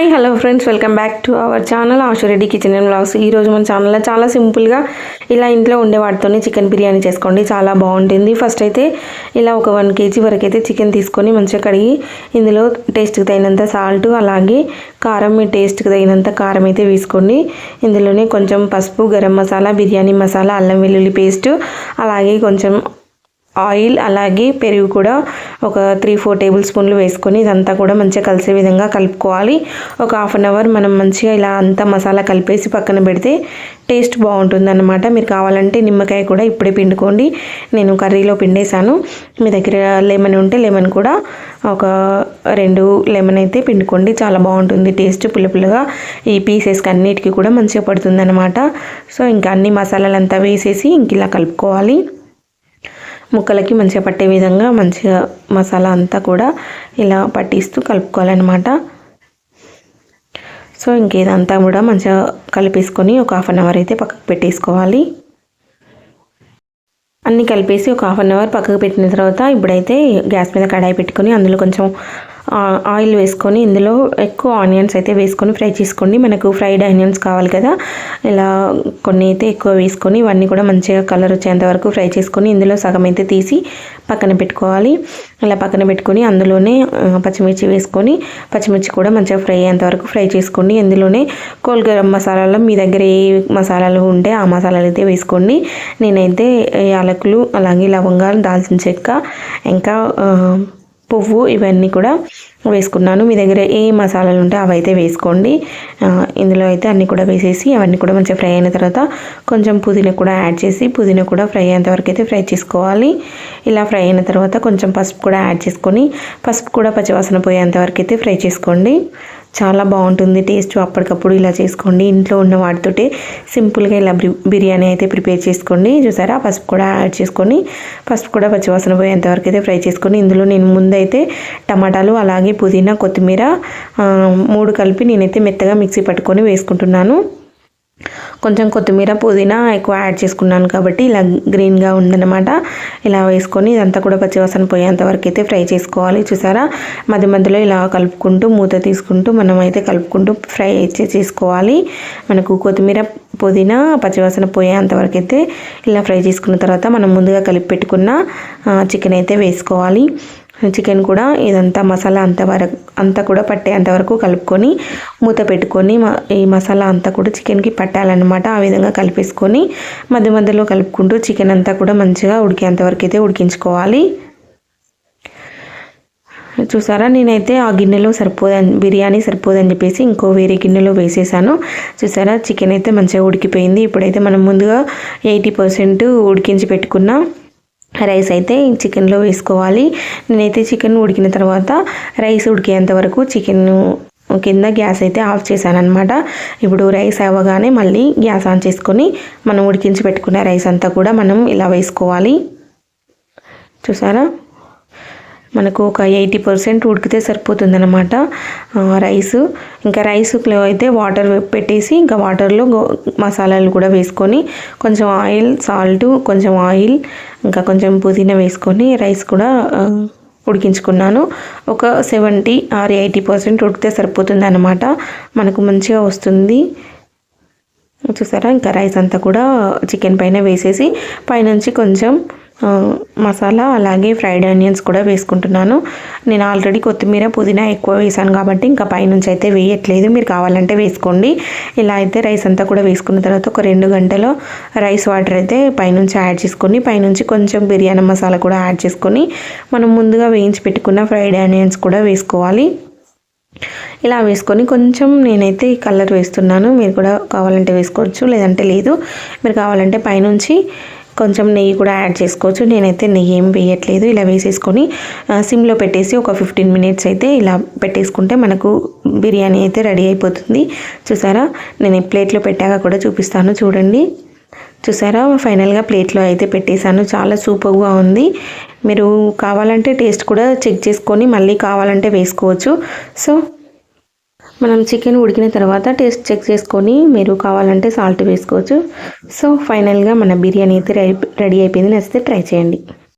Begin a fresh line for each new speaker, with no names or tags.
Hi hello friends welcome back to our channel Ashu Reddy kitchen and blogs ఈరోజు మన ఛానల్లో చాలా సింపుల్గా ఇలా ఇంట్లో ఉండే వాటితోనే చికెన్ బిర్యానీ చేసుకోండి. చాలా బాగుంటుంది. ఫస్ట్ అయితే ఇలా ఒక వన్ కేజీ వరకు అయితే చికెన్ తీసుకొని మంచిగా కడిగి ఇందులో టేస్ట్కి తగినంత సాల్ట్ అలాగే కారం మీ టేస్ట్కి తగినంత కారం అయితే వేసుకోండి. ఇందులోనే కొంచెం పసుపు గరం మసాలా బిర్యానీ మసాలా అల్లం వెల్లుల్లి పేస్ట్ అలాగే కొంచెం ఆయిల్ అలాగే పెరుగు కూడా ఒక త్రీ ఫోర్ టేబుల్ స్పూన్లు వేసుకొని ఇదంతా కూడా మంచిగా కలిసే విధంగా కలుపుకోవాలి. ఒక హాఫ్ అన్ అవర్ మనం మంచిగా ఇలా అంతా మసాలా కలిపేసి పక్కన పెడితే టేస్ట్ బాగుంటుంది అన్నమాట మీరు కావాలంటే నిమ్మకాయ కూడా ఇప్పుడే పిండుకోండి. నేను కర్రీలో పిండేశాను. మీ దగ్గర లెమన్ ఉంటే లెమన్ కూడా ఒక రెండు లెమన్ అయితే పిండుకోండి. చాలా బాగుంటుంది టేస్ట్. పులుపులుగా ఈ పీసెస్కి అన్నిటికీ కూడా మంచిగా పడుతుంది అనమాట సో ఇంకా అన్ని మసాలాలంతా వేసేసి ఇంక ఇలా కలుపుకోవాలి. ముక్కలకి మంచిగా పట్టే విధంగా మంచిగా మసాలా అంతా కూడా ఇలా పట్టిస్తూ కలుపుకోవాలన్నమాట. సో ఇంక ఇదంతా కూడా మంచిగా కలిపేసుకొని ఒక హాఫ్ అన్ అవర్ అయితే పక్కకు పెట్టేసుకోవాలి. అన్నీ కలిపేసి ఒక హాఫ్ అన్ అవర్ పక్కకు పెట్టిన తర్వాత ఇప్పుడైతే గ్యాస్ మీద కడాయి పెట్టుకొని అందులో కొంచెం ఆయిల్ వేసుకొని ఇందులో ఎక్కువ ఆనియన్స్ అయితే వేసుకొని ఫ్రై చేసుకోండి. మనకు ఫ్రైడ్ ఆనియన్స్ కావాలి కదా. ఇలా కొన్ని అయితే ఎక్కువ వేసుకొని ఇవన్నీ కూడా మంచిగా కలర్ వచ్చేంత వరకు ఫ్రై చేసుకొని ఇందులో సగం అయితే తీసి పక్కన పెట్టుకోవాలి. ఇలా పక్కన పెట్టుకొని అందులోనే పచ్చిమిర్చి వేసుకొని పచ్చిమిర్చి కూడా మంచిగా ఫ్రై అయ్యేంత వరకు ఫ్రై చేసుకోండి. ఇందులోనే కోల్ గరం మసాలాలో మీ దగ్గర ఏ మసాలాలు ఉంటే ఆ మసాలాలు అయితే వేసుకోండి. నేనైతే యాలకులు అలాగే లవంగాలు దాల్చిన చెక్క ఇంకా పువ్వు ఇవన్నీ కూడా వేసుకున్నాను. మీ దగ్గర ఏ మసాలాలు ఉంటే అవి అయితే వేసుకోండి ఇందులో అయితే అన్నీ కూడా వేసేసి అవన్నీ కూడా మంచిగా ఫ్రై అయిన తర్వాత కొంచెం పుదీనా కూడా యాడ్ చేసి పుదీనా కూడా ఫ్రై అయ్యేంత వరకు అయితే ఫ్రై చేసుకోవాలి. ఇలా ఫ్రై అయిన తర్వాత కొంచెం పసుపు కూడా యాడ్ చేసుకొని పసుపు కూడా పచ్చివాసన పోయేంతవరకు అయితే ఫ్రై చేసుకోండి. చాలా బాగుంటుంది టేస్ట్ అప్పటికప్పుడు ఇలా చేసుకోండి. ఇంట్లో ఉన్న వాటితోటే సింపుల్గా ఇలా బిర్యానీ అయితే ప్రిపేర్ చేసుకోండి. చూసారా? పసుపు కూడా యాడ్ చేసుకొని పసుపు కూడా పచ్చివాసన పోయేంతవరకు అయితే ఫ్రై చేసుకొని ఇందులో నేను ముందైతే టమాటాలు అలాగే పుదీనా కొత్తిమీర మూడు కలిపి నేనైతే మెత్తగా మిక్సీ పట్టుకొని వేసుకుంటున్నాను. కొంచెం కొత్తిమీర పుదీనా ఎక్కువ యాడ్ చేసుకున్నాను కాబట్టి ఇలా గ్రీన్గా ఉందన్నమాట. ఇలా వేసుకొని ఇదంతా కూడా పచ్చివాసన పోయేంత వరకు అయితే ఫ్రై చేసుకోవాలి. చూసారా? మధ్య మధ్యలో ఇలా కలుపుకుంటూ మూత తీసుకుంటూ మనం అయితే కలుపుకుంటూ ఫ్రై అయితే చేసుకోవాలి. మనకు కొత్తిమీర పుదీనా పచ్చివాసన పోయేంత వరకు అయితే ఇలా ఫ్రై చేసుకున్న తర్వాత మనం ముందుగా కలిపి పెట్టుకున్న చికెన్ అయితే వేసుకోవాలి. చికెన్ కూడా ఇదంతా మసాలా అంతవరకు అంతా కూడా పట్టేంత వరకు కలుపుకొని మూత పెట్టుకొని ఈ మసాలా అంతా కూడా చికెన్కి పట్టాలన్నమాట. ఆ విధంగా కలిపేసుకొని మధ్య మధ్యలో కలుపుకుంటూ చికెన్ అంతా కూడా మంచిగా ఉడికేంత వరకు అయితే ఉడికించుకోవాలి. చూసారా? నేనైతే ఆ గిన్నెలో సరిపోదని బిర్యానీ సరిపోదని చెప్పేసి ఇంకో వేరే గిన్నెలో వేసేసాను. చూసారా? చికెన్ అయితే మంచిగా ఉడికిపోయింది. ఇప్పుడైతే మనం ముందుగా ఎయిటీ పర్సెంట్ ఉడికించి పెట్టుకున్న రైస్ అయితే చికెన్లో వేసుకోవాలి. నేనైతే చికెన్ ఉడికిన తర్వాత రైస్ ఉడికేంత వరకు చికెన్ కింద గ్యాస్ అయితే ఆఫ్ చేశాను అనమాట ఇప్పుడు రైస్ అవ్వగానే మళ్ళీ గ్యాస్ ఆన్ చేసుకొని మనం ఉడికించి పెట్టుకున్న రైస్ అంతా కూడా మనం ఇలా వేసుకోవాలి. చూసారా? మనకు ఒక ఎయిటీ పర్సెంట్ ఉడికితే సరిపోతుందన్నమాట. రైస్. ఇంకా రైస్లో అయితే వాటర్ పెట్టేసి ఇంకా వాటర్లో మసాలాలు కూడా వేసుకొని కొంచెం ఆయిల్ సాల్ట్ కొంచెం ఆయిల్ ఇంకా కొంచెం పుదీనా వేసుకొని రైస్ కూడా ఉడికించుకున్నాను. ఒక సెవెంటీ ఆర్ ఎయిటీ పర్సెంట్ ఉడికితే సరిపోతుంది అనమాట మనకు మంచిగా వస్తుంది. చూసారా? ఇంకా రైస్ అంతా కూడా చికెన్ పైన వేసేసి పైనుంచి కొంచెం మసాలా అలాగే ఫ్రైడ్ ఆనియన్స్ కూడా వేసుకుంటున్నాను. నేను ఆల్రెడీ కొత్తిమీర పుదీనా ఎక్కువ వేసాను కాబట్టి ఇంకా పైనుంచి అయితే వేయట్లేదు. మీరు కావాలంటే వేసుకోండి. ఇలా అయితే రైస్ అంతా కూడా వేసుకున్న తర్వాత ఒక రెండు గంటలో రైస్ వాటర్ అయితే పైనుంచి యాడ్ చేసుకొని పైనుంచి కొంచెం బిర్యానీ మసాలా కూడా యాడ్ చేసుకొని మనం ముందుగా వేయించి పెట్టుకున్న ఫ్రైడ్ ఆనియన్స్ కూడా వేసుకోవాలి. ఇలా వేసుకొని కొంచెం నేనైతే కలర్ వేస్తున్నాను. మీరు కూడా కావాలంటే వేసుకోవచ్చు లేదంటే లేదు. మీరు కావాలంటే పైనుంచి కొంచెం నెయ్యి కూడా యాడ్ చేసుకోవచ్చు. నేనైతే నెయ్యి ఏం వేయట్లేదు. ఇలా వేసేసుకొని సిమ్లో పెట్టేసి ఒక ఫిఫ్టీన్ మినిట్స్ అయితే ఇలా పెట్టేసుకుంటే మనకు బిర్యానీ అయితే రెడీ అయిపోతుంది. చూసారా? నేను ప్లేట్లో పెట్టాక కూడా చూపిస్తాను. చూడండి. చూసారా? ఫైనల్గా ప్లేట్లో అయితే పెట్టేశాను. చాలా సూపర్గా ఉంది. మీరు కావాలంటే టేస్ట్ కూడా చెక్ చేసుకొని మళ్ళీ కావాలంటే వేసుకోవచ్చు. సో మనం చికెన్ ఉడికిన తర్వాత టేస్ట్ చెక్ చేసుకొని మీరు కావాలంటే సాల్ట్ వేసుకోవచ్చు. సో ఫైనల్గా మన బిర్యానీ అయితే రెడీ అయిపోయింది. నచ్చితే ట్రై చేయండి.